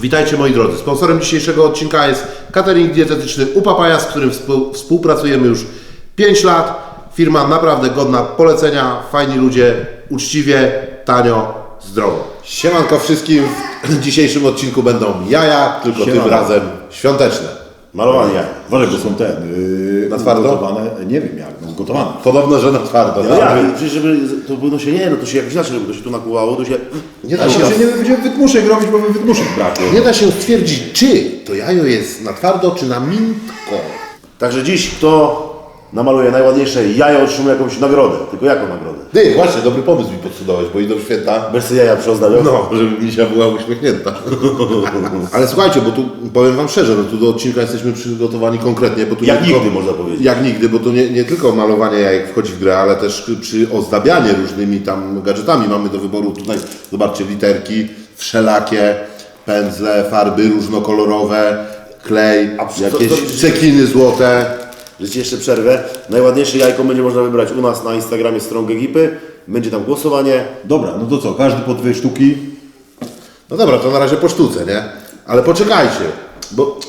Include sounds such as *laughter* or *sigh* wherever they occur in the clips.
Witajcie moi drodzy. Sponsorem dzisiejszego odcinka jest catering dietetyczny Upapaja, z którym współ- współpracujemy już 5 lat. Firma naprawdę godna polecenia, fajni ludzie, uczciwie, tanio, zdrowo. Siemanko wszystkim. W dzisiejszym odcinku będą jaja, tylko Siemano. tym razem świąteczne. Malowanie jak? Uważaj, bo są te yy, Na twardo? Nie wiem jak, gotowane. Podobno, że na twardo. No tak? jak? Przecież żeby to powinno się nie, no to się jakoś inaczej robi, to się tu nakłuwało, to się... Nie da się- się nie będziemy wytmuszek robić, bo my wytmuszek brakło. Nie da się stwierdzić, czy to jajo jest na twardo, czy na miękko. Także dziś kto namaluje najładniejsze jajo otrzymuje jakąś nagrodę. Tylko jaką nagrodę? Ty, właśnie, dobry pomysł mi podsunąłeś, bo idą święta. Bez sobie jaja przyozdabiał? No, żeby misia była uśmiechnięta. *laughs* Ale słuchajcie, bo tu powiem Wam szczerze, no tu do odcinka jesteśmy przygotowani konkretnie, bo tu Jak nie tylko, nigdy, można powiedzieć. Jak nigdy, bo tu nie, nie tylko malowanie jajek wchodzi w grę, ale też przy ozdabianie różnymi tam gadżetami mamy do wyboru tutaj, zobaczcie, literki wszelakie, pędzle, farby różnokolorowe, klej, A przy- jakieś to- to- cekiny złote. Że ci jeszcze przerwę. Najładniejsze jajko będzie można wybrać u nas na Instagramie Strong Egipy. Będzie tam głosowanie. Dobra, no to co, każdy po dwie sztuki. No dobra, to na razie po sztuce, nie? Ale poczekajcie, bo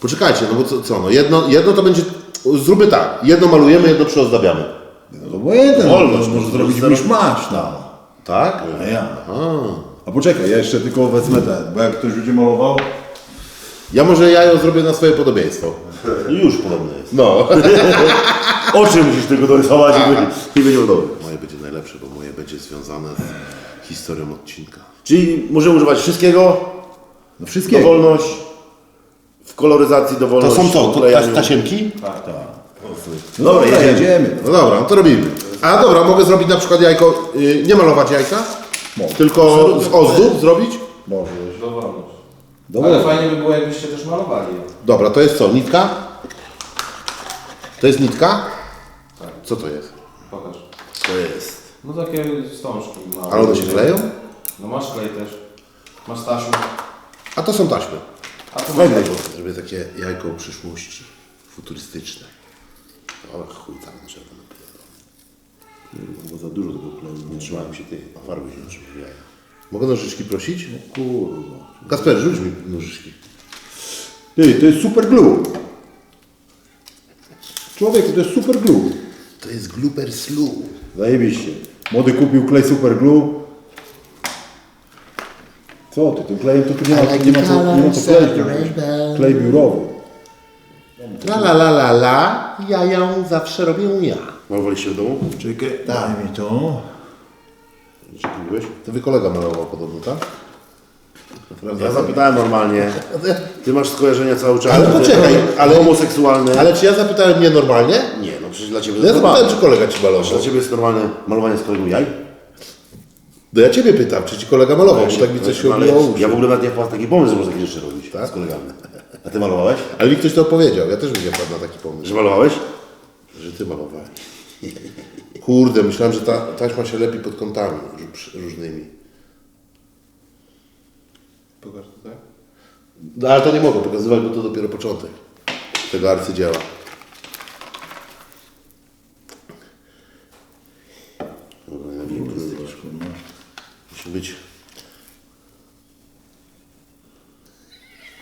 poczekajcie, no bo co, co no jedno, jedno to będzie, zróbmy tak, jedno malujemy, jedno przyozdabiamy. No to obojętne, no, Wolność, to no, może to zrobić jest- misz masz, no. Tak? A ja. A poczekaj, ja jeszcze tylko wezmę ten, bo jak ktoś będzie malował, Ja może jajo zrobię na swoje podobieństwo. Już podobne jest. No. *laughs* Oczy musisz tylko dorysować i będzie, i będzie dobre. Moje będzie najlepsze, bo moje będzie związane z historią odcinka. Czyli możemy używać wszystkiego, no wszystkiego. dowolność, w koloryzacji dowolność. w klejaniu. tasiemki? No Dobra, dobra, jedziemy. jedziemy. No dobra, no to robimy. A dobra, mogę zrobić na przykład jajko, y, nie malować jajka, Mogę. tylko z ozdób zrobić? Możesz. Dowolność. Dobra. Ale fajnie by było, jakbyście też malowali. Dobra, to jest co, nitka? To jest nitka? Co to jest? Pokaż. To jest. No takie wstążki małe. Ale one się kleją? No masz klej też. Masz taśmę. A to są taśmy. A masz... Fajne. Zrobię takie jajko przyszłości, futurystyczne. O chuj tam drzewo Bo za dużo tego kleju. Nie trzymałem się tej farby, się nie trzymałem jaja. Mogę nożyczki prosić? Kurwa. Kasper, rzuć mi nożyczki. Ty, to jest super glue. Człowieku, to jest super glue. To jest Gluper Slew. Zajebiście. Młody kupił klej super glue. Co ty, tym klejem to tu nie ma, nie ma, co, nie ma co kleić. Klej biurowy. La la la la la, ja ją zawsze robię ja. Malowaliście w domu? Czekaj, daj mi to. Czy kupiłeś? To wy kolega malował podobno, tak? Prawda? Ja zapytałem normalnie. *laughs* Ty masz skojarzenia cały czas. Ale Ty- poczekaj, ale- Homoseksualny. Ale czy ja zapytałem nie normalnie? Nie, no przecież dla Ciebie to Ja jest zapytałem, normalne. czy kolega ci malował. Dla Ciebie jest normalne malowanie z kolegą jaj? No ja ciebie pytam, czy ci kolega malował, bo tak mi coś się No, ale obiło o uszy. Ja w ogóle nawet nie wpadł taki pomysł, że można takie rzeczy robić z kolegami. A Ty malowałeś? Ale mi ktoś to opowiedział, ja też bym nie wpadł na taki pomysł. Że malowałeś? Że ty malowałeś. *laughs* Kurde, myślałem, że ta taśma się lepi pod kątami róż- różnymi. Pokaż to tak? No ale to nie mogę pokazywać, bo to dopiero początek tego arcydzieła. Musi być...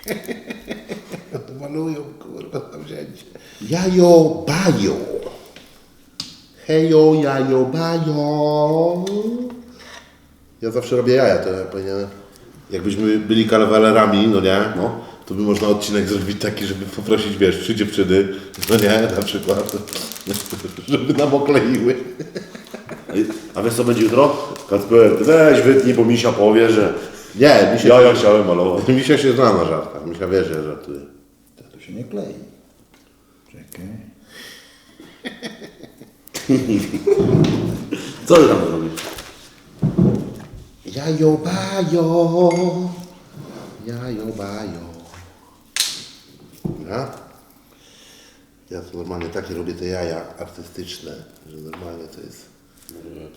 *laughs* Malują, kurwa, na wzięcie. Jajo bajo. Hejo, jajo bajo. Ja zawsze robię jaja, to ja powinienem... Jakbyśmy byli kawalerami, no nie? No. To by można odcinek zrobić taki, żeby poprosić, wiesz, trzy dziewczyny, no nie, na przykład, *laughs* żeby nam okleiły. A wiesz co będzie jutro? Kacper, weź wytnij, bo Misia powie, że Nie, mi się... ja ja chciałem malować. Misia się zna na żartach, Misia wie, że ja żartuję. To się nie klei. Czekaj. *laughs* Co ty tam robisz? Jajo bajo, jajo bajo. Dobra? Ja to normalnie takie robię te jaja artystyczne, że normalnie to jest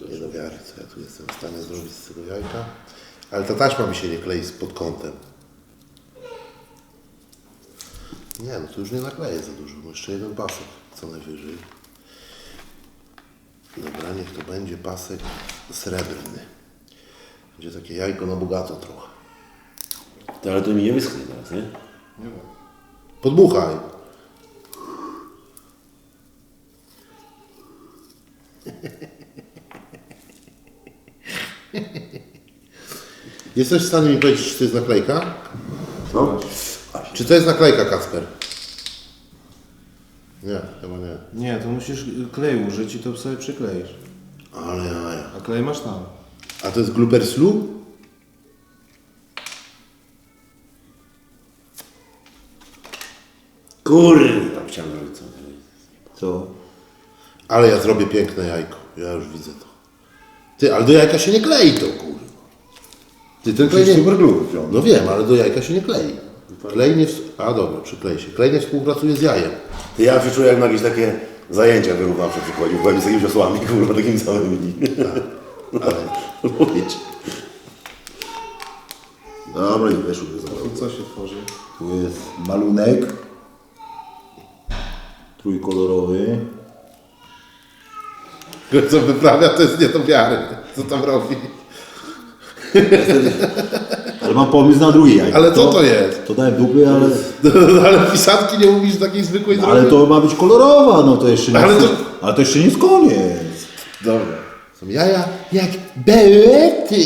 nie do wiary, co ja tu jestem w stanie zrobić z tego jajka. Ale ta taśma mi się nie klei pod kątem. Nie, no to już nie nakleję za dużo, no jeszcze jeden pasek co najwyżej. Dobra, niech to będzie pasek srebrny. Będzie takie jajko na bogato trochę. Ty, ale to mi nie wyschnie teraz, nie? Podmuchaj. Jesteś w stanie mi powiedzieć, czy to jest naklejka? No. Czy to jest naklejka, Kasper? Nie, to musisz klej użyć i to sobie przykleisz. Ale jaja. A klej masz tam. A to jest Gluper Slu? Kurwa, chciałem zrobić co? Co? Ale ja zrobię piękne jajko. Ja już widzę to. Ty, ale do jajka się nie klei to, kurwa. Ty, ten klej nie... super glue. No wiem, ale do jajka się nie klei. Klej nie... w- A dobra, przyklei się. Klej nie współpracuje z jajem. Ty, ja się czuję jak na jakieś takie zajęcia wyrównawcze przychodził, byłem z jakimiś osłami, *laughs* kurwa, takimi całymi. Ale... Ci. Dobra, nie weszło do zabawy. I co się tworzy? Tu jest malunek. Trójkolorowy. Co wyprawia, to jest nie do wiary. Co tam robi? Ale mam pomysł na drugie jajko. Ale co to jest? To dałem dupy, ale... *laughs* ale pisanki nie mówisz takiej zwykłej Ale zrobić? to ma być kolorowa, no to jeszcze nie Ale jest... to- Ale to jeszcze nie jest koniec. Dobra. Są jaja jak belety.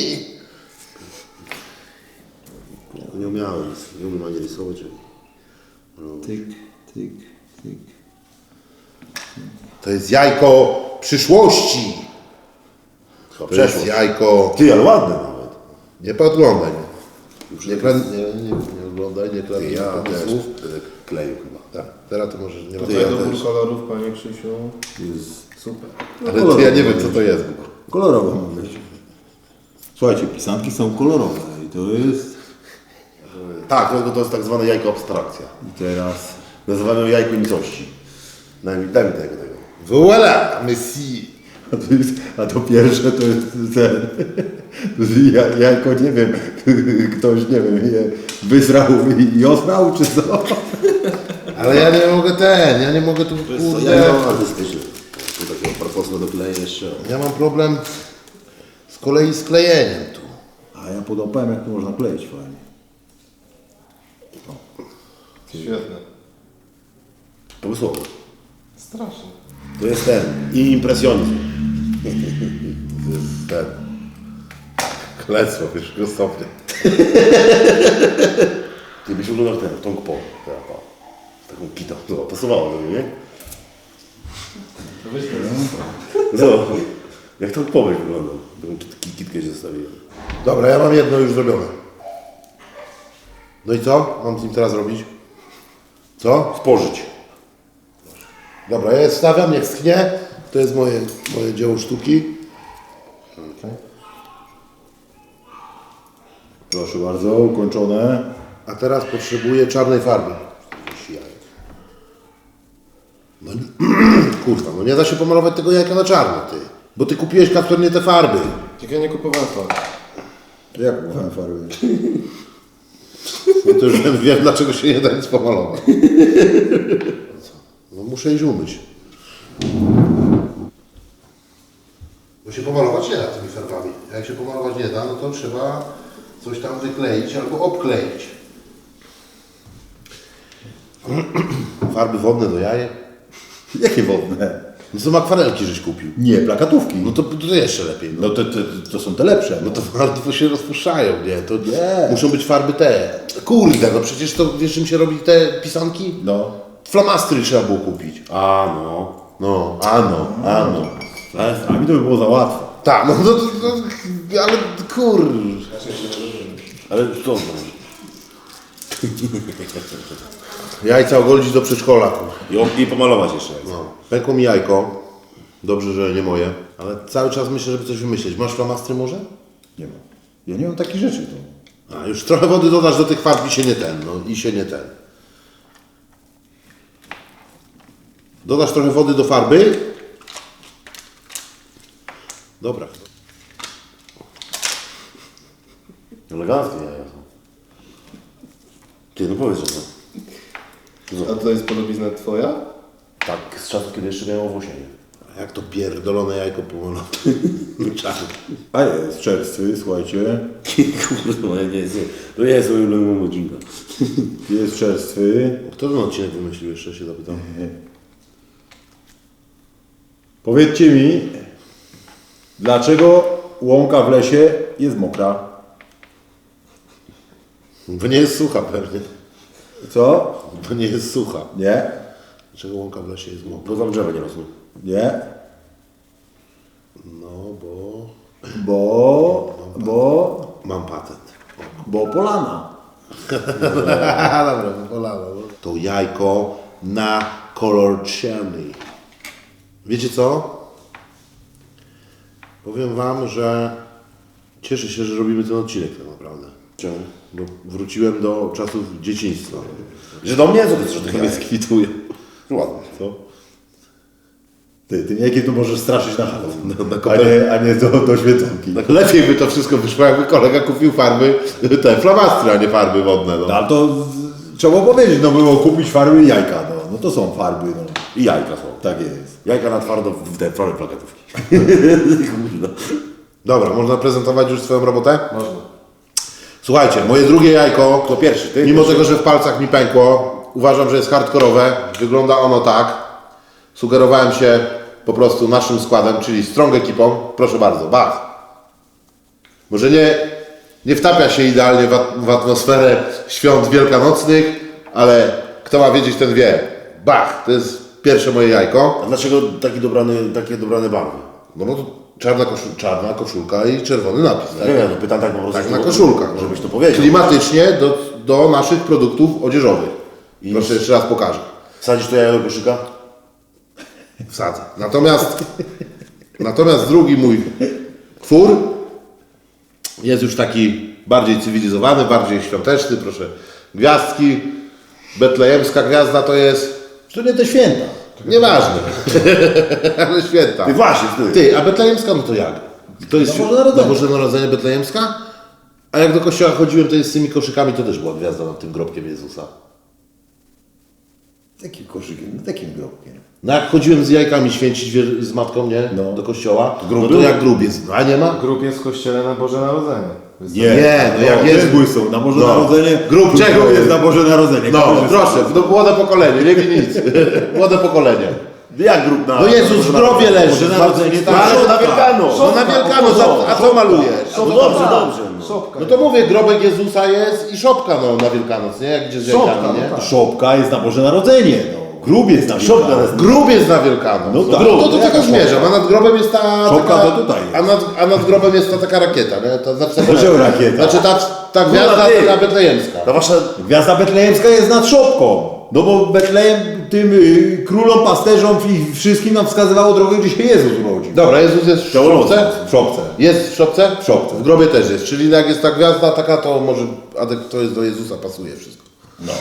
Nie umiałem, nie umiem ani rysować. Tyk, tyk, tyk. To jest jajko przyszłości. Chyba To jest przeszło. jajko... Ty, ale ładne nawet. Nie podglądaj. Nie, klan... nie, nie, nie oglądaj, nie kradnij ja też kleił chyba. Tak, teraz to możesz nie ma Ty, ja Dobór też. kolorów, panie Krzysiu. Jest... Super. Ale ty, ja nie wiem co to jest. Kolorowa ma być. Słuchajcie, pisanki są kolorowe i to jest... Tak, to, to jest tak zwane jajko abstrakcja. I teraz... Nazywamy ją jajko nicości. Daj mi, daj mi tego, tego. Voilà, Messi. A to, jest, a to pierwsze to jest ten... *laughs* Ja, jajko, nie wiem, *laughs* ktoś, nie wiem, je wysrał i, i osrał, czy co? *laughs* Ale ja nie mogę ten, ja nie mogę tu To kurde... jajko artystyczne. Tu takie parposne do klejenia jeszcze. Ja mam problem z kolei z klejeniem tu. A ja podopałem, jak to można kleić fajnie. Świetne. Pomysłowo. Strasznie. To jest ten, impresjonizm. To jest ten... Klectwo pierwszego stopnia. Ty byś wyglądał ten, Tong Po. Tak. Z taką kitą. No, pasowało do mnie, nie? To weź No, jak Tong Po byś wyglądał. Taką kit, kitkę się zostawiłem. Dobra, ja mam jedno już zrobione. No i co? Mam z nim teraz robić? Co? Spożyć. Dobra, ja je stawiam, niech schnie. To jest moje, moje dzieło sztuki. Proszę bardzo, ukończone. A teraz potrzebuję czarnej farby. No, *clears throat* kurwa, no nie da się pomalować tego jajka na czarno, ty. Bo ty kupiłeś Kasper nie te farby. Jak ja nie kupowałem to. Jak mówiłem farby? No to już wiem, wiem dlaczego się nie da nic pomalować. No? No muszę iść umyć. Bo się pomalować nie da tymi farbami. A Jak się pomalować nie da, no to trzeba coś tam wykleić albo obkleić. Farby wodne do jajek. Jakie wodne? No to akwarelki żeś kupił. Nie, plakatówki. No to, to jeszcze lepiej. No, No to, to, to są te lepsze. no to, ale to się rozpuszczają, nie? To Nie. muszą być farby te. Kurde, no przecież to wiesz czym się robi te pisanki? No. Flamastry trzeba było kupić. A no. No, ano, ano. Ale, a mi to by było za łatwo. Tak, no to, to, to ale kur... Ale co to? *laughs* Jajca ogolić do przedszkola. I, I pomalować jeszcze. No. Pękło mi jajko. Dobrze, że nie moje. Ale cały czas myślę, żeby coś wymyślić. Masz flamastry może? Nie mam. Ja nie mam takich rzeczy to. A, już trochę wody dodasz do tych farb i się nie ten, no i się nie ten. Dodasz trochę wody do farby. Dobra. Eleganckie jaja są. Ty, no powiedz, że to. A to jest podobizna twoja? Tak, z czasów, kiedy jeszcze miałem owłosienie. Jak to pierdolone jajko pomolone. *laughs* Czarne. A jest czerstwy, słuchajcie. *laughs* Kurwa, nie jest, to nie jest mój ulubiony odcinka. *laughs* Jest czerstwy. Kto ten odcinek wymyślił jeszcze się zapytam? Powiedzcie mi, dlaczego łąka w lesie jest mokra? Bo nie jest sucha pewnie. Co? Bo nie jest sucha. Nie? Dlaczego łąka w lesie jest mokra? Bo tam drzewa nie rosną. Nie? No bo... Bo... Bo... Mam patent. Bo polana. *laughs* Dobra, polano. To jajko na kolor czarny. Wiecie co? Powiem wam, że cieszę się, że robimy ten odcinek tak naprawdę. Czemu? Bo wróciłem do czasów dzieciństwa. Że do mnie? Co ty chcesz To mnie skwituje. Ładnie. Co? Ty, tym jakie to możesz straszyć na chatę. No, na a nie, a nie do, do świeconki. Tak lepiej by to wszystko wyszło, jakby kolega kupił farby, te flamastry, a nie farby wodne. No. No, ale to trzeba powiedzieć, no było kupić farby i jajka, no. No to są farby, no. I jajka są. Tak jest. Jajka na twardo w te plakatówki. *laughs* Dobra, można prezentować już swoją robotę? Można. Słuchajcie, moje drugie jajko, Kto pierwszy? Ty? mimo tego, że w palcach mi pękło, uważam, że jest hardkorowe. Wygląda ono tak. Sugerowałem się po prostu naszym składem, czyli strong ekipą. Proszę bardzo, bach. Może nie, nie wtapia się idealnie w, at- w atmosferę świąt wielkanocnych, ale kto ma wiedzieć, ten wie. Bach, to jest pierwsze moje jajko. A dlaczego taki dobrany, takie dobrane barwy? No bo to czarna, koszul, czarna koszulka i czerwony napis. Tak? Nie wiem, no pytam tak po prostu. Tak, na żeby- koszulkach. Żebyś to powiedział. Klimatycznie do, do naszych produktów odzieżowych. Proszę jeszcze raz pokażę. Wsadzisz to jajo do koszyka? Wsadzę. Natomiast, natomiast drugi mój twór jest już taki bardziej cywilizowany, bardziej świąteczny. Proszę, gwiazdki. Betlejemska gwiazda to jest To nie te święta. Nieważne, *laughs* ale święta. Ty właśnie, ty. Ty, a betlejemska no to jak? To jest Na Boże Narodzenie. Boże Narodzenie betlejemska? A jak do kościoła chodziłem, to jest z tymi koszykami, to też była gwiazda nad tym grobkiem Jezusa. Takim koszykiem, takim grobkiem. No jak chodziłem z jajkami święcić wier- z matką, nie? No. Do kościoła, grób no to był? jak grób jest? No a nie ma? Grób jest w kościele na Boże Narodzenie. Jest Nie, no jak to jest- jest błysą, na Boże No. Narodzenie. Grób czego jest na Boże Narodzenie. No, Kamerzysta. proszę, no, młode pokolenie, nie wie nic. *laughs* młode pokolenie. Jak grób na... No Jezus w grobie leży. Boże Narodzenie to No, na. Wielkanoc. No na Wielkanoc, a, co malujesz? No dobrze, dobrze. No. Szopka. No to mówię, grobek Jezusa jest i szopka no, na Wielkanoc, nie? Jak gdzie z Szopka, jajkami, nie? no tak. Szopka jest na Boże Narodzenie. No. Grób jest na Szopka Wielkanoc. jest- Grób jest na Wielkanoc. No tak. grób, to do Jaka tego szopka? zmierzam. A nad grobem jest ta. Szopka taka, to tutaj jest. A nad, a nad grobem jest ta taka rakieta, nie? To znaczy, Dlaczego rakieta? Znaczy ta, ta gwiazda ty. taka betlejemska. Ta wasza... Gwiazda betlejemska jest nad szopką. No bo Betlejem tym y, królom, pasterzom i wszystkim nam wskazywało drogę, gdzie się Jezus urodził. Dobra, Jezus jest w szopce? W szopce. Jest w szopce? W szopce. W grobie też jest. Czyli jak jest ta gwiazda taka, to może adek- to jest do Jezusa pasuje wszystko. No.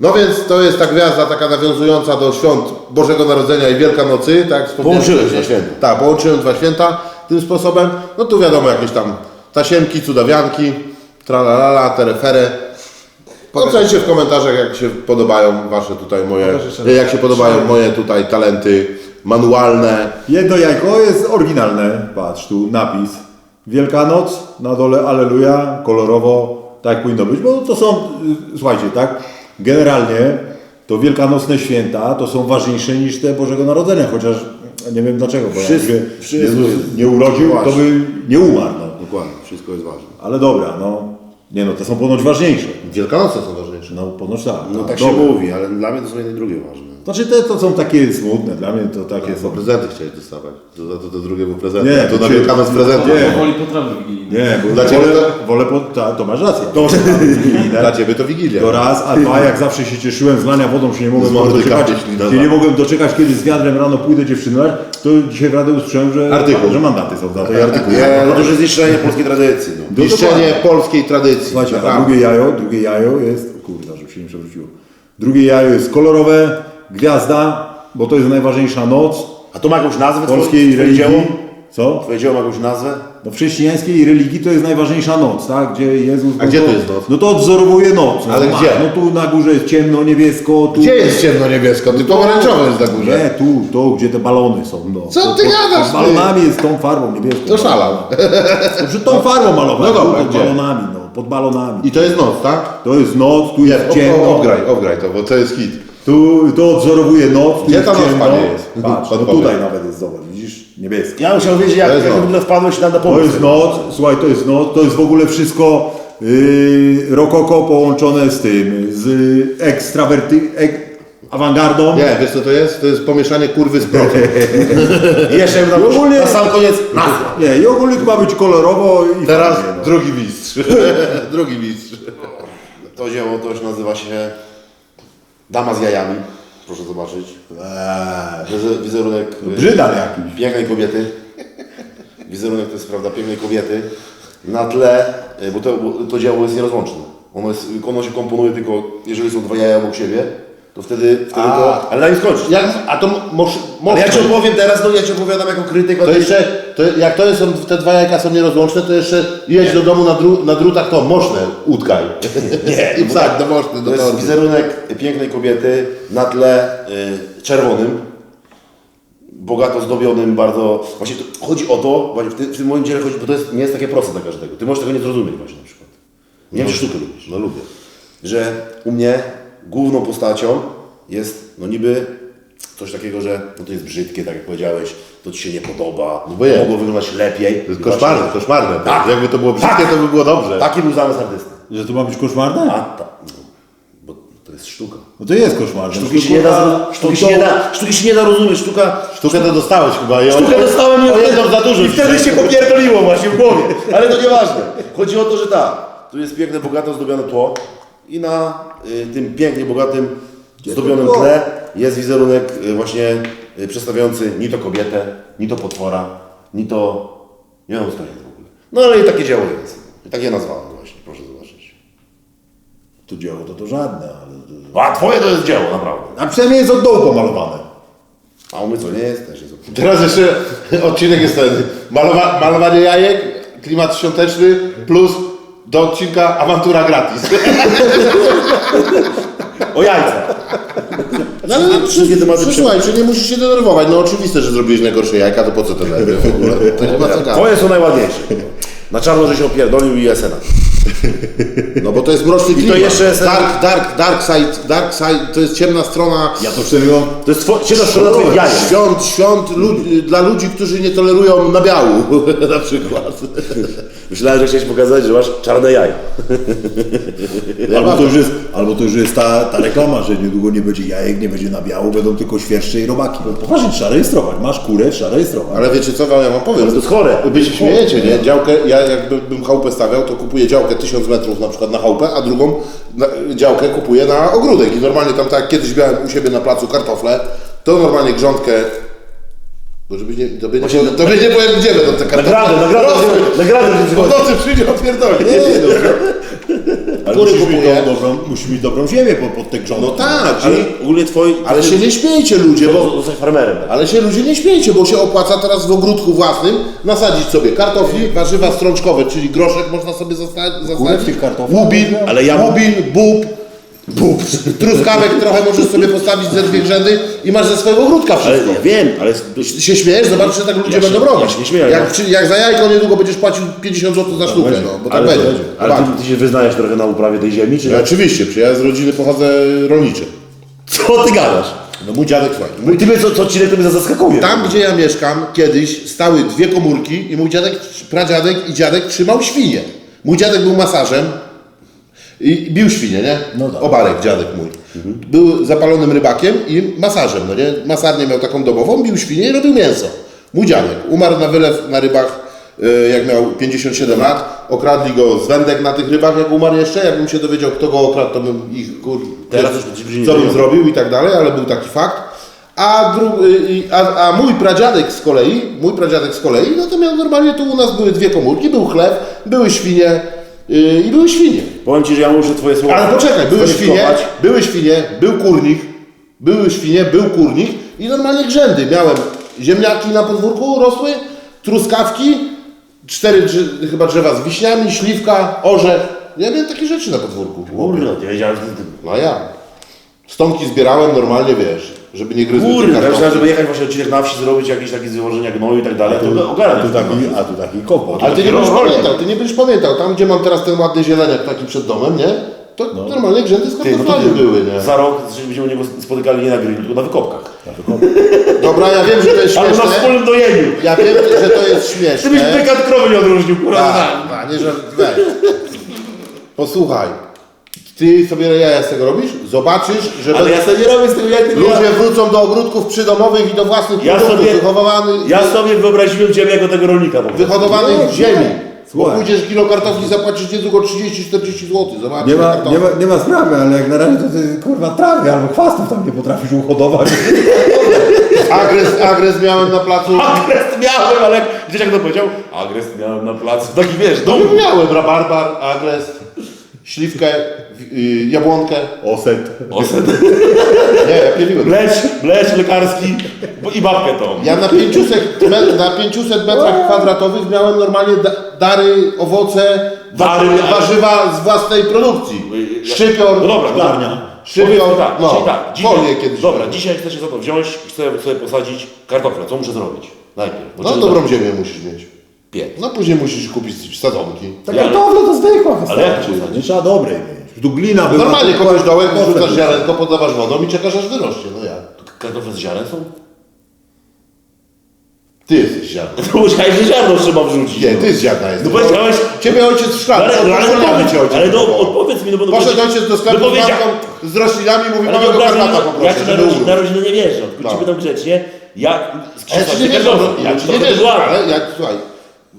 No więc to jest ta gwiazda taka nawiązująca do świąt Bożego Narodzenia i Wielkanocy, tak? wspomniałem. Połączyłeś dwa święta. Tak, połączyłem dwa święta tym sposobem. No tu wiadomo, jakieś tam tasiemki, cudawianki, tralalala, tereferę. Ocencie w komentarzach, jak się podobają wasze tutaj moje, Pokaż jeszcze jak się podobają moje tutaj talenty manualne. Jedno jajko jest oryginalne. Patrz tu napis. Wielkanoc, na dole Aleluja, kolorowo, tak powinno być, bo to są, y, słuchajcie, tak, generalnie to wielkanocne święta to są ważniejsze niż te Bożego Narodzenia, chociaż nie wiem dlaczego, bo Wszyscy- jak się wszyscy- Jezus nie urodził, to Właśnie. by nie umarł. No. Dokładnie, wszystko jest ważne. Ale dobra, no, nie no, te są ponoć ważniejsze. Wielkanoce są ważniejsze. No ponoć tak. No tak, tak się dobra. mówi, ale dla mnie to są jedne i drugie ważne. Znaczy te to są takie smutne, dla mnie to takie są. prezenty chciałeś dostawać. To za to, to drugie był prezent. Nie, to na czy- Wielkanoc prezenty. Nie. Powoli potrawy wigilijne. Nie, bo Dla ciebie wolę, to- wolę po, ta, to masz rację. *laughs* Dla Ciebie to Wigilia. To raz, a dwa, jak zawsze się cieszyłem z lania wodą, się nie mogłem mordy doczekać, kapie ślina, się tak. nie mogłem doczekać, kiedy z wiadrem rano pójdę dziewczyny lać, to dzisiaj w radę usłyszałem, że, Artykuł. że mandaty są za to i artykuł. No to już jest niszczenie polskiej tradycji. No. No Niszczenie dokładnie. polskiej tradycji. Słuchajcie, a Naprawdę. drugie jajo, drugie jajo jest, kurwa, żeby się nie przewróciło. Drugie jajo jest kolorowe, gwiazda, bo to jest najważniejsza noc A to ma jakąś nazwę? polskiej twoje religii. dzieło? Twoje Co? dzieło ma jakąś nazwę? No w chrześcijańskiej religii to jest najważniejsza noc, tak? Gdzie Jezus... A no gdzie to jest noc? No to odzorowuje noc. No, Ale masz, gdzie? No tu na górze jest ciemno, niebiesko, tu... Gdzie jest ciemno-niebiesko? Ty pomarańczowy jest na górze. Nie, tu, to gdzie te balony są. No. Co ty gadasz, ty? balonami jest tą farbą niebieską. To szalał. Przed tą farbą malować. No dobra, pod gdzie? balonami, no. Pod balonami. I to jest noc, tak? To jest noc, tu jest ciemno. obgraj, obgraj to, bo to jest hit. Tu to odzorowuje noc, tu Gdzie jest ta noc, ciemno. panie, jest? Patrz, no tutaj nawet jest, zobacz, widzisz? Niebieskie. Ja bym chciał wiedzieć, jak, To jest jak w noc. ogóle wpadłeś na na To pomysł. jest noc, słuchaj, to jest noc, to jest w ogóle wszystko yy, rokoko połączone z tym, z ekstrawerty, ek, awangardą. Nie, wiesz co to jest? To jest pomieszanie kurwy z. I *laughs* jeszcze tam ogólnie- na sam koniec nazwa. Nie, i ogólnie ma być kolorowo i Teraz fajnie, no. drugi mistrz. *laughs* drugi mistrz. To dzieło to już nazywa się Dama z jajami. Proszę zobaczyć. Wize- Wizerunek y, Brzydal jakiś. pięknej kobiety. *laughs* Wizerunek to jest prawda pięknej kobiety. Na tle, y, bo to, bo to dzieło jest nierozłączne. Ono, jest, ono się komponuje tylko, jeżeli są dwa jaja obok siebie, to wtedy, wtedy A. to... Ale daj mi skończyć. Jak, a to może... Ale ja Ci opowiem teraz, no ja Ci opowiadam jako krytyk. o To tej- jeszcze, to jak to jest, są, te dwa jajka są nierozłączne, to jeszcze jedź do domu na, dru, na drutach, to moszne utkaj. Nie, *laughs* I psak do moszny, To do jest torby. wizerunek pięknej kobiety na tle y, czerwonym, bogato zdobionym, bardzo... Właśnie to, chodzi o to, właśnie w, tym, w tym moim dziele chodzi, bo to jest, nie jest takie proste dla każdego. Ty możesz tego nie zrozumieć właśnie na przykład. Nie wiem, czy sztukę lubisz. No lubię. Że u mnie główną postacią jest, no niby coś takiego, że no to jest brzydkie, tak jak powiedziałeś, to Ci się nie podoba, No bo jest. mogło wyglądać lepiej. To jest koszmarne, koszmarne. Tak. Jakby to było brzydkie, to by było dobrze. Taki był zamysł artysty. Że to ma być koszmarne? A ta, no, bo to jest sztuka. No to jest koszmarne. Sztuki się nie da, sztuki się nie da, sztuki się nie da rozumieć, sztuka... Sztukę to dostałeś chyba. I Sztukę dostałem i o za dużo. I wtedy się popierdoliło właśnie w głowie. Ale to nieważne. Chodzi o to, że tak, tu jest piękne, bogato zdobione tło i na tym pięknie, bogatym, zdobionym tle jest wizerunek y, właśnie y, przedstawiający ni to kobietę, ni to potwora, ni to... Nie to jest w ogóle. No ale i takie dzieło jest. I tak je nazwałem właśnie, proszę zobaczyć. To dzieło to to żadne. Ale... A twoje to jest dzieło, naprawdę. A przynajmniej jest od dołu pomalowane. A u mnie co, nie jest? Też jest. Teraz jeszcze *laughs* odcinek jest ten. Malowa, malowanie jajek, klimat świąteczny, plus do odcinka awantura gratis. *laughs* O jajca. No ale Wszystkie tematy Słuchaj, czy nie musisz się denerwować. No oczywiste, że zrobiłeś najgorsze jajka, to po co te nerwy w ogóle? To nie ma co gadać. Twoje są najładniejsze. Na czarno, że się opierdolił i esena. No bo to jest mroczny klimat. jeszcze jest- Dark, dark, dark side, dark side, to jest ciemna strona Ja to serio... To jest ciemna strona twoich jajek. świąt, świąt lud, dla ludzi, którzy nie tolerują nabiału *laughs* na przykład. Myślałem, że chciałeś pokazać, że masz czarne jaja. Albo to, już jest, albo to już jest ta, ta reklama, że niedługo nie będzie jajek, nie będzie na biało, będą tylko świerszcze i robaki. No poważnie, trzeba rejestrować. Masz kurę, trzeba rejestrować. Ale wiecie co wam ja wam powiem? to jest chore. Wy się śmiejecie, nie? Działkę, ja jakbym chałupę stawiał, to kupuję działkę 1000 metrów na przykład na chałupę, a drugą działkę kupuję na ogródek. I normalnie tam tak jak kiedyś miałem u siebie na placu kartofle, to normalnie grządkę bo żeby nie, to by nie, to by nie powiem gdzie będą te. Nagrady, nagrady, Po nocy przyjdzie opierdoli. Nie, no. Ale Kury musisz mieć, tą dobrą, musisz mieć dobrą ziemię pod, pod te grządki. No tak, Ale ale, ogólnie twoi... ale się nie śmiejcie ludzie, bo Bo jesteś farmerem. Ale się ludzie nie śmiejcie, bo się opłaca teraz w ogródku własnym nasadzić sobie kartofli, warzywa strączkowe, czyli groszek można sobie zasta- Kurę w zasadzić, tych kartoflach? łubin, Ale ja- łubin, bób, bób, truskawek trochę możesz sobie postawić ze dwie grzędy i masz ze swojego ogródka Ale wszystko. ja wiem, ale... Się śmiejesz? Zobacz, że tak ludzie Ja się- będą ja robić. się nie śmieję, jak, no. jak za jajko niedługo będziesz płacił 50 zł za sztukę, no, bo tak ale, będzie. ale ty, ty się wyznajesz trochę na uprawie tej ziemi, czy Ja nie? oczywiście, przecież ja z rodziny pochodzę rolniczej. Co ty gadasz? No mój dziadek, słuchaj, ty mnie co, co odcinek to mnie zaskakuje. Tam, gdzie ja mieszkam, kiedyś stały dwie komórki i mój dziadek, pradziadek i dziadek trzymał świnie. Mój dziadek był masażem i bił świnie, nie? No tak. Obarek, dziadek mój. Był zapalonym rybakiem i masażem, no nie? Masarnię miał taką domową, bił świnie i robił mięso. Mój dziadek umarł na wylew na rybach, e, jak miał 57 lat. Okradli go z wędek na tych rybach, jak umarł jeszcze. Jakbym się dowiedział, kto go okradł, to bym ich, kur... Teraz co bym zrobił i tak dalej, ale był taki fakt. A, dru, a, a mój pradziadek z kolei, mój pradziadek z kolei, no to miał normalnie, tu u nas były dwie komórki, był chleb, były świnie yy, i były świnie. Powiem ci, że ja muszę twoje słowa... Ale poczekaj, były świnie, były świnie, był kurnik, były świnie, był kurnik i normalnie grzędy. Miałem ziemniaki na podwórku rosły, truskawki, cztery drze- chyba drzewa z wiśniami, śliwka, orzech. Ja miałem takie rzeczy na podwórku. Kurde, nie wiedziałem. No ja. Stonki zbierałem normalnie, wiesz, żeby nie gryzły Kurde, ja żeby jechać właśnie odcinek na wsi, zrobić jakieś takie zwożenia gnoju i tak dalej, to a, ogarnę. tu taki, a tu taki kompot. Ale ty nie będziesz pamiętał, ty nie będziesz pamiętał. Tam, gdzie mam teraz ten ładny zieleniak taki przed domem, nie? To normalnie grzędy z no to kartoflami były, nie? Za rok że będziemy u niego spotykali nie na grillu, tylko na wykopkach. Dobra, ja wiem, że to jest Albo na śmieszne. wspólnym dojeniu. Ja wiem, że to jest Ty byś śmieszne. pykat krowy nie odróżnił, kurwa. Tak, tak, nie żart, weź. Posłuchaj. Ty sobie jaja z tego robisz? Zobaczysz, że Ale ja sobie nie robię z tego tylko ludzie ja, wrócą do ogródków przydomowych i do własnych Ja produktów sobie- wychowanych, ja sobie wyobraziłem Ciebie jako tego rolnika po prostu. wyhodowanych w ziemi. Bo Słuchaj. pójdziesz kilo kartofli zapłacisz niedługo 30-40 zł. Zobacz, Nie ma, nie, ma, nie ma sprawy, ale jak na razie to ty kurwa trawy albo chwastów tam nie potrafisz uhodować. *laughs* Agres, agres miałem na placu. Agrest miałem, ale jak dzieciak to powiedział, agrest miałem na placu. Taki wiesz, No dom. miałem rabarbar, agres, śliwkę, y, jabłonkę. Oset. Oset. *laughs* Nie, ja pieliłem. Mlecz, mlecz lekarski bo- i babkę tą. Ja na 500, met, na 500 metrach kwadratowych miałem normalnie da, dary, owoce, Dary, wa- ale- warzywa z własnej produkcji. Szczypior, No dobra, Szklarnia. Powiedzmy szczypior, tak, no, dzisiaj tak, folię kiedyś. dobra, dzisiaj chcę się za to wziąć i chcę sobie posadzić kartofle. Co muszę zrobić? Najpierw. No dobrą ziemię musisz mieć. Piec. No później musisz kupić sadzonki. Tak Ja- kartofle to zwykła Ale jak to posadzić? Nie trzeba dobrej mieć. Tu glina była. Normalnie kopiesz dołek, były. ziarenko, podlewasz wodą i czekasz aż wyrośnie. No ja. Kartofle z ziarnem są? Ty jesteś ziarno. *laughs* To musiałeś, że ziarno trzeba wrzucić. Nie, ty z ziarna jesteś. No powiedziałeś... Ciebie ojciec w szkole. Ale, ale, ale, Pozwolamy cię ojciec. ale no, odpowiedz mi, no bo... no Poszedł ojciec do sklepu no z powiedział- matką, z roślinami, mówi, Ale no, poproszę, ja ci na, żeby rodzinę, urósł. na rodzinę nie wierzę. Tylko No. pytam grzecznie, jak... A Ja ci nie wierzę, no, ja ci nie wierzę, ale jak, słuchaj,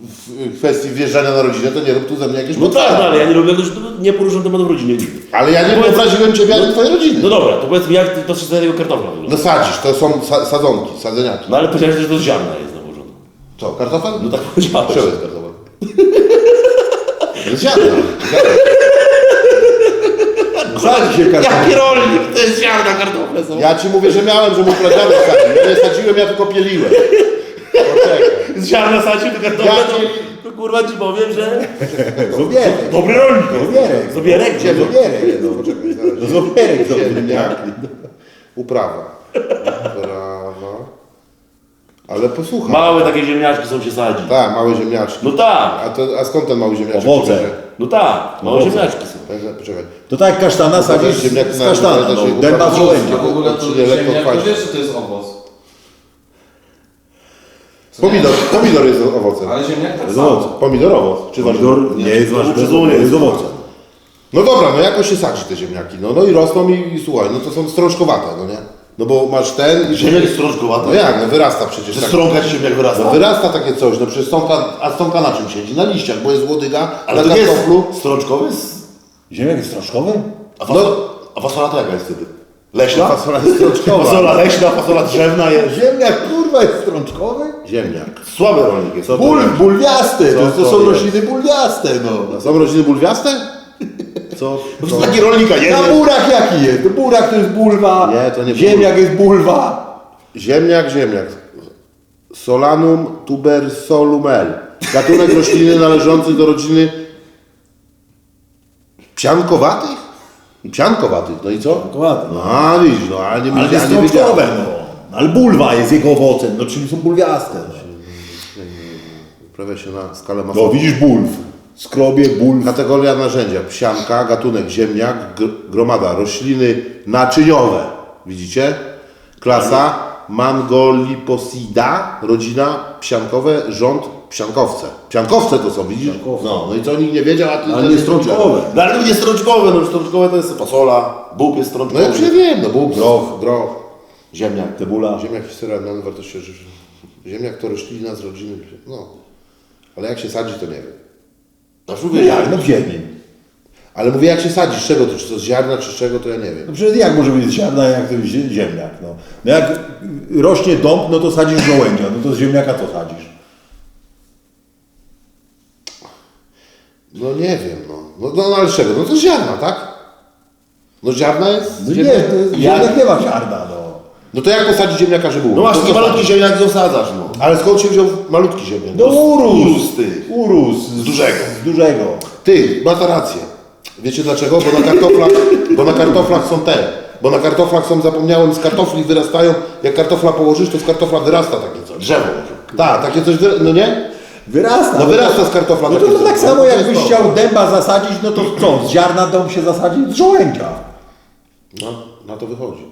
w kwestii wjeżdżania na rodzinę, to nie rób tu ze mnie jakieś No tak, no, ale ja nie lubię, już nie poruszam tematu rodziny nigdy. Ale ja nie Powiedz- obraziłem ciebie ani twojej rodziny. No dobra, to powiedz mi, jak to się tego kartofla? No sadzisz, to są sa sadzonki, sadzeniaki. No ale powiedziałeś, że to z ziarna jest na porządku. Co, kartofel? No tak powiedziałeś. Czego jest kartofel? To jest ziarno. ziarno. *laughs* Sadzi się kartofle. Jaki rolnik, to jest ziarna kartofle są. Ja ci mówię, że miałem, że mój pradziadek sadził. Ja nie sadziłem, ja tylko pieliłem. Poczekaj. Z ziarna sadził te kartofle, Ja to, to kurwa ci powiem, że... Zobierek. Dobry rolnik. Zobierek. Zobierek, No Zobierek. No. Poczekaj. No zobierek Ziemniaki. Uprawa. Uprawa. Ale posłuchaj. Małe takie ziemniaczki są się sadzi. Tak, małe ziemniaczki. No tak, A, to, a skąd ten mały ziemniaczek? Owoce. no tak, małe Owoce. ziemniaczki są. Poczekaj, Poczekaj. To tak jak kasztana sadzisz Ziemniaki z na kasztana. też No, się dęba z żołędzia. W ogóle to Czyli lekko ziemniak, to kwaśny. wiesz, że to jest owoc. Pomidor, pomidor jest owocem. Ale ziemniak tak samo. Pomidor owoc. Czy Pomidor nie jest to ważny, przyzwolenie jest jest. owocem. No dobra, no jakoś się sadzi te ziemniaki. No, no i rosną i, i słuchaj, no to są strączkowate, no nie? No bo masz ten i... Ziemniak jest strączkowaty. No jak, no wyrasta przecież. Że tak. strąka ci ziemniak wyrasta. No wyrasta takie coś, no przecież stąka, a stąka na czym siedzi? Na liściach, bo jest łodyga, Ale na to nie jest strączkowy? Ziemniak jest troszkowy? A fasola, a fasola to jaka jest wtedy? Leśna? Fasola jest strączkowa. Fasola leśna, fasola drzewna jest. Ziemniak kurwa jest strączkowy? Ziemniak. Słaby rolnik jest. Co to Ból, jest? bulwiaste, to, Co to to są jest? rośliny bulwiaste, no. Są rodziny bulwiaste? Co? To Co? jest taki rolnika, nie? Na burak jaki jest? Burak to jest bulwa, Nie, to nie ziemniak jest bulwa. Ziemniak, ziemniak. Solanum tubersolumel. Gatunek rośliny należący do rodziny psiankowatych? Psiankowatych, no i co? Psiankowate, No, a widzisz, no, ale nie, Ale ja jest nie wiedziałem. no. Ale bulwa jest jego owocem, no czyli są bulwiaste. No, Uprawia się na skalę no masową. widzisz bulw, skrobie, bulw. Kategoria narzędzia. Psianka, gatunek ziemniak, gr- gromada rośliny naczyniowe. Widzicie? Klasa Mangoliposida, rodzina psiankowe, rząd psiankowce. Psiankowce to są, widzisz? Psiankowce. No, no i co nikt nie wiedział, a ty... Ale nie strączkowe. No ale nie strączkowe, no strączkowe to jest fasola, bób jest No ja strączkowy. już wiem, no bób, groch, groch. Ziemniak. Cebula. Ziemniak historia odmiany wartości żywiołowej. Ziemniak to roślina z rodziny, no. Ale jak się sadzi, to nie wiem. Na mówię Jak? jak? No w ziemi. Ale mówię, jak się sadzi, z czego to, czy to z ziarna, czy z czego, to ja nie wiem. No przecież jak może być ziarna, jak to jest zie- ziemniak, no. no jak rośnie dąb, no to sadzisz żołędzia, no to z ziemniaka co sadzisz? No nie wiem, no. No, no, no ale z czego? No to z ziarna, tak? No ziarna jest... No ziemniak- nie, to jest, ziemniak nie ma ziarna, no. No to jak posadzić ziemniaka, żeby No masz To co malutki ziemniak zasadzasz, no. Ale skąd się wziął malutki ziemniak? No urósł, urósł, ty. urósł z dużego. Z dużego. Ty, ma ta rację. Wiecie dlaczego? Bo na kartoflach, bo na kartoflach są te. Bo na kartoflach są, zapomniałem, z kartofli wyrastają. Jak kartofla położysz, to z kartofla wyrasta takie coś. Drzewo. Tak, takie coś, wyra- no nie? Wyrasta. No wyrasta z kartofla No to, takie to tak samo To jakbyś to. chciał dęba zasadzić, no to co? Z ziarna dąb się zasadzić? Z żołędzia. No, na to wychodzi.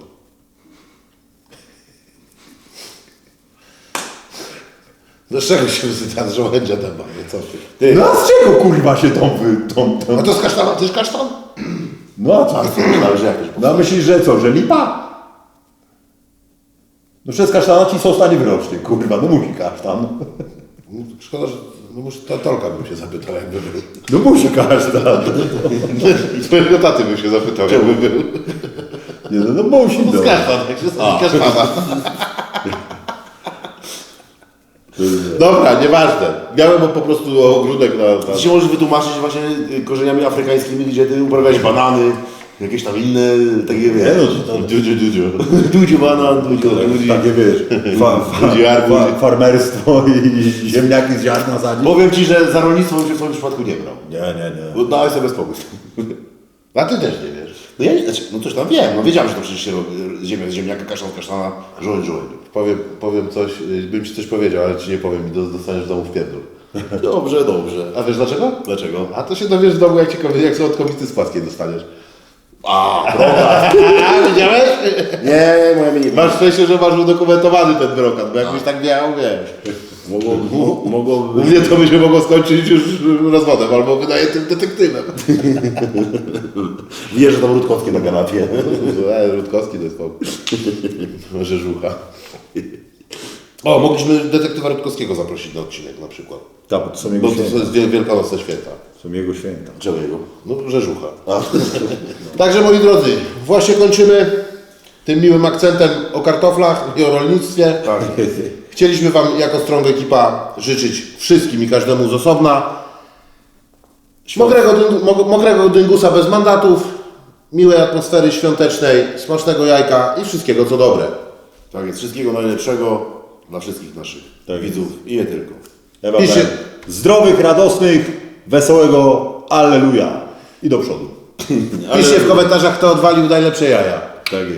No z czego się wysypia? Z żołędzia dęba, nie co ty? Ty, No a z czego kurwa się tą wy... Tą, tą... A to z kasztana, to jest kasztan? No a co? należy jakoś. No a myślisz, że co, że lipa? No przez kasztana ci sosa nie wyrośnie, kurwa, no musi kasztan. No, Szkoda, że no to Tolka bym się zapytał, jakby był. No musi kasztan. Twojego taty bym się zapytał, jakby był. Nie, no, no musi, no. Kasztan, jak się sadzi kasztana. *laughs* Dobra, nieważne. Miałem po prostu ogródek na... Ty na... się możesz wytłumaczyć właśnie y, korzeniami afrykańskimi, gdzie ty uprawiałeś banany, jakieś tam inne, takie Nie wiesz. no, to dudziu. Dudziu *laughs* banan, dudziu, dudziu. takie wiesz, fa, fa, Ludzi fa, farmerstwo i ziemniaki z ziarna sadzić. Powiem Ci, że za rolnictwo bym się w swoim przypadku nie brał. Nie, nie, nie. Dałeś sobie spokój. A ty też nie wiesz. No ja nie, znaczy, no coś tam wiem, no wiedziałem, że to przecież się robi ziemia z ziemniaka, kasztan z żołędź żołędziu. Powiem, powiem coś, bym ci coś powiedział, ale ci nie powiem i do- dostaniesz w domu w pierdol. *laughs* Dobrze, dobrze. A wiesz dlaczego? Dlaczego? A to się dowiesz w domu, jak, ci, kobiety- jak są od kobiety z płaskiej dostaniesz. A, *laughs* widziałeś? nie, moja mnie nie Masz szczęście, że masz udokumentowany ten brokat, bo jakbyś tak miał, wiesz. Mogło, mo- mogłoby U mnie to by się mogło skończyć już rozwodem albo wynajętym detektywem. *laughs* Wiesz, że tam Rutkowskie na kanapie. E, Rutkowski to jest spokój. Może *laughs* żucha. O, mogliśmy detektywa Rutkowskiego zaprosić na odcinek na przykład. Tak, to są Bo jego to święta. jest wiel- wielkanocne święta. Są jego święta. Czego jego? No, rzeżucha. *laughs* Także moi drodzy, właśnie kończymy tym miłym akcentem o kartoflach i o rolnictwie. Tak. Chcieliśmy Wam jako Strong Ekipa życzyć wszystkim i każdemu z osobna mokrego, dyngu, mok- mokrego dyngusa bez mandatów, miłej atmosfery świątecznej, smacznego jajka i wszystkiego co dobre. Tak jest, wszystkiego najlepszego dla wszystkich naszych Tak widzów i nie tylko. Ewa Piszcie- Bem. Zdrowych, radosnych, wesołego Alleluja. I do przodu. Piszcie w komentarzach, kto odwalił najlepsze jaja. Tak jest.